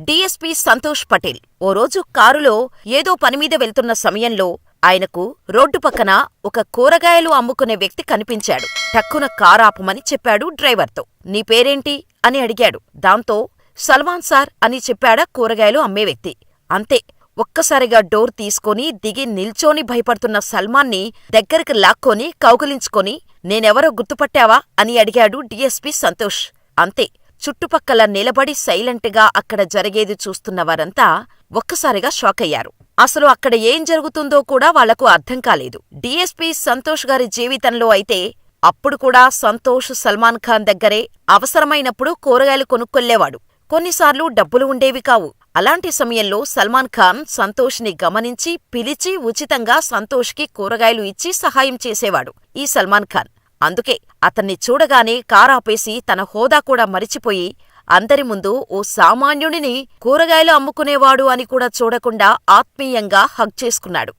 DSP Santosh Patel. ఓ రోజు కారులో ఏదో పనిమీద వెళ్తున్న సమయంలో ఆయనకు రోడ్డు పక్కన ఒక కూరగాయలు అమ్ముకునే వ్యక్తి కనిపించాడు. టక్కున కారాపమని చెప్పాడు డ్రైవర్తో. నీ పేరేంటి? అని అడిగాడు. దాంతో సల్మాన్ సార్ అని చెప్పాడా కూరగాయలు అమ్మే వ్యక్తి. అంతే ఒక్కసారిగా డోర్ తీసుకొని దిగి నిల్చోని భయపడుతున్న సల్మాన్ని దగ్గరికి లాక్కొని కౌగిలించుకొని నేనెవరో గుర్తుపట్టావా? అని అడిగాడు డీఎస్పీ సంతోష్. అంతే చుట్టుపక్కల నిలబడి సైలెంట్గా అక్కడ జరిగేది చూస్తున్న వారంతా ఒక్కసారిగా షాకయ్యారు. అసలు అక్కడ ఏం జరుగుతుందో కూడా వాళ్ళకు అర్థం కాలేదు. డీఎస్పీ సంతోష్ గారి జీవితంలో అయితే అప్పుడు కూడా సంతోష్ సల్మాన్ ఖాన్ దగ్గరే అవసరమైనప్పుడు కూరగాయలు కొనుక్కొల్లేవాడు. కొన్నిసార్లు డబ్బులు ఉండేవి కావు. అలాంటి సమయంలో సల్మాన్ ఖాన్ సంతోష్ని గమనించి పిలిచి ఉచితంగా సంతోష్కి కూరగాయలు ఇచ్చి సహాయం చేసేవాడు ఈ సల్మాన్ ఖాన్. అందుకే అతన్ని చూడగానే కారాపేసి తన హోదా కూడా మరిచిపోయి అందరి ముందు ఓ సామాన్యుడిని కూరగాయలు అమ్ముకునేవాడు అని కూడా చూడకుండా ఆత్మీయంగా హగ్ చేసుకున్నాడు.